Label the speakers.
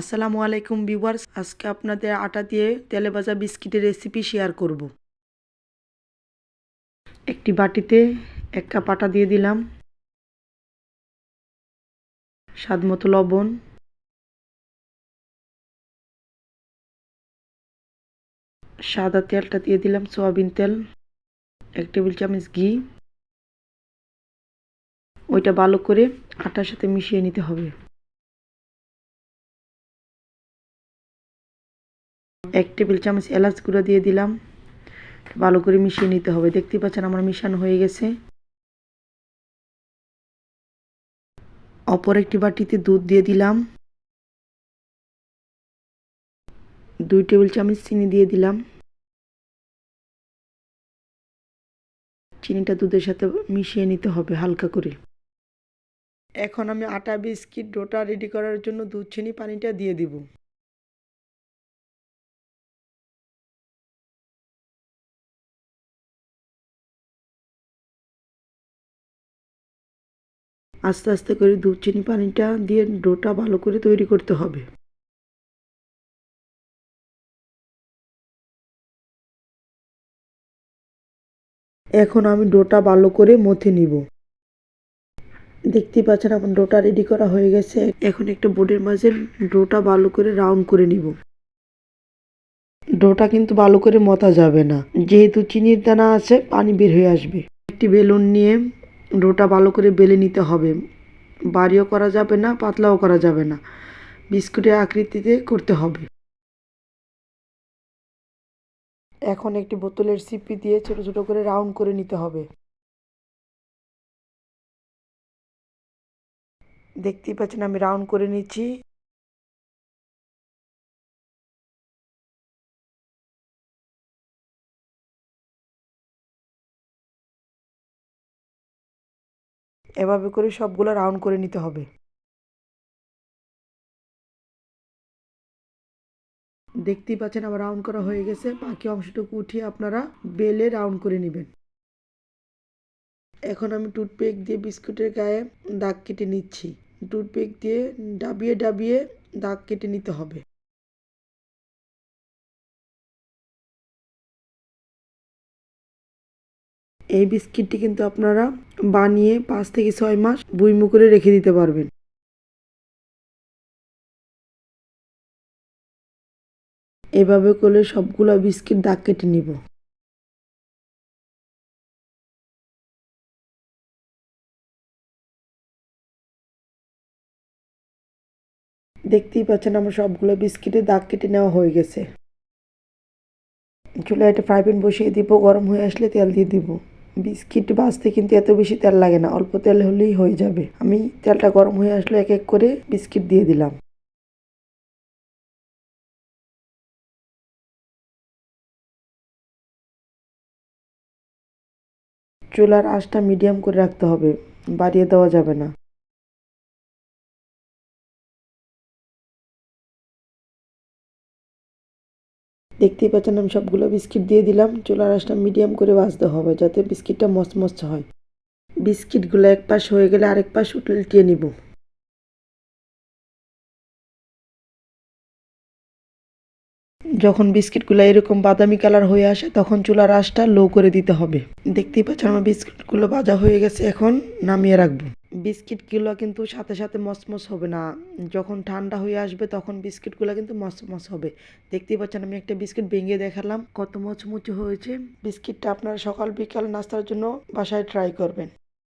Speaker 1: আসসালামু আলাইকুম ভিউয়ার্স, আজকে আপনাদের আটা দিয়ে তেলে ভাজা বিস্কিটের রেসিপি শেয়ার করব। একটি বাটিতে এক কাপ আটা দিয়ে দিলাম। স্বাদ মতো লবণ। সাদা তেলটা দিয়ে দিলাম সয়াবিন তেল, এক টেবিল চামচ ঘি। ওইটা ভালো করে আটার সাথে মিশিয়ে নিতে হবে। এক টেবিল চামচ এলাচ গুঁড়ো দিয়ে দিলাম। ভালো করে মিশিয়ে নিতে হবে। দেখতেই পাচ্ছেন আমার মিশানো হয়ে গেছে। অপর একটি বাটিতে দুধ দিয়ে দিলাম। দুই টেবিল চামচ চিনি দিয়ে দিলাম। চিনিটা দুধের সাথে মিশিয়ে নিতে হবে হালকা করে। এখন আমি আটা, বিস্কিট, ডোটা রেডি করার জন্য দুধ, চিনি, পানিটা দিয়ে দিব। আস্তে আস্তে করে দুধ চিনি পানিটা দিয়ে ডোটা ভালো করে তৈরি করতে হবে। এখন আমি ডোটা ভালো করে মথে নিব। দেখতেই পাচ্ছেন এখন ডোটা রেডি করা হয়ে গেছে। এখন একটা বোর্ডের মাঝে ডোটা ভালো করে রাউন্ড করে নিব। ডোটা কিন্তু ভালো করে মতা যাবে না। যেহেতু চিনির দানা আছে, পানি বের হয়ে আসবে। একটি বেলুন নিয়ে ডোটা ভালো করে বেলে নিতে হবে। বাড়িও করা যাবে না, পাতলাও করা যাবে না। বিস্কুটের আকৃতিতে করতে হবে। এখন একটি বোতলের সিপি দিয়ে ছোট ছোট করে রাউন্ড করে নিতে হবে। দেখতেই পাচ্ছেন আমি রাউন্ড করে নিচ্ছি। এভাবে করে সবগুলো রাউন্ড করে নিতে হবে। দেখতেই পাচ্ছেন আবার রাউন্ড করা হয়ে গেছে। বাকি অংশটুকু উঠিয়ে আপনারা বেলে রাউন্ড করে নেবেন। এখন আমি টুথপেক দিয়ে বিস্কুটের গায়ে দাগ কেটে নিচ্ছি। টুথপেক দিয়ে ডাবিয়ে ডাবিয়ে দাগ কেটে নিতে হবে। এই বিস্কিটটি কিন্তু আপনারা বানিয়ে পাঁচ থেকে ছয় মাস বুইমু করে রেখে দিতে পারবেন। এভাবে করলে সবগুলো বিস্কিট দাগ কেটে নিব। দেখতেই পাচ্ছেন আমার সবগুলো বিস্কিটে দাগ কেটে নেওয়া হয়ে গেছে। চুলায় একটা ফ্রাই প্যান বসিয়ে দিব, গরম হয়ে আসলে তেল দিয়ে দিব। বিস্কিট ভাজতে কিন্তু এত বেশি তেল লাগে না, অল্প তেল হলেই হয়ে যাবে। আমি তেলটা গরম হয়ে আসলে এক এক করে বিস্কিট দিয়ে দিলাম। চুলার আঁচটা মিডিয়াম করে রাখতে হবে, বাড়িয়ে দেওয়া যাবে না। দেখতেই পাচ্ছেন আমি সবগুলো বিস্কিট দিয়ে দিলাম। চুলার আঁচটা মিডিয়াম করে ভাজতে হবে যাতে বিস্কিটটা মচমচ হয়। বিস্কিটগুলো এক পাশ হয়ে গেলে আরেক পাশ উল্টিয়ে নিব। যখন বিস্কিটগুলো এরকম বাদামি কালার হয়ে আসে, তখন চুলার আঁচটা লো করে দিতে হবে। দেখতেই পাচ্ছেন আমার বিস্কিটগুলো ভাজা হয়ে গেছে, এখন নামিয়ে রাখব। বিস্কিটগুলো কিন্তু সাথে সাথে মসমস হবে না। যখন ঠান্ডা হয়ে আসবে তখন বিস্কিটগুলো কিন্তু মসমস হবে। দেখতেই পাচ্ছেন, আমি একটা বিস্কিট ভেঙে দেখালাম। কত মচমুচে হয়েছে। বিস্কিটটা আপনারা সকাল বিকাল নাস্তার জন্য বাসায় ট্রাই করবেন।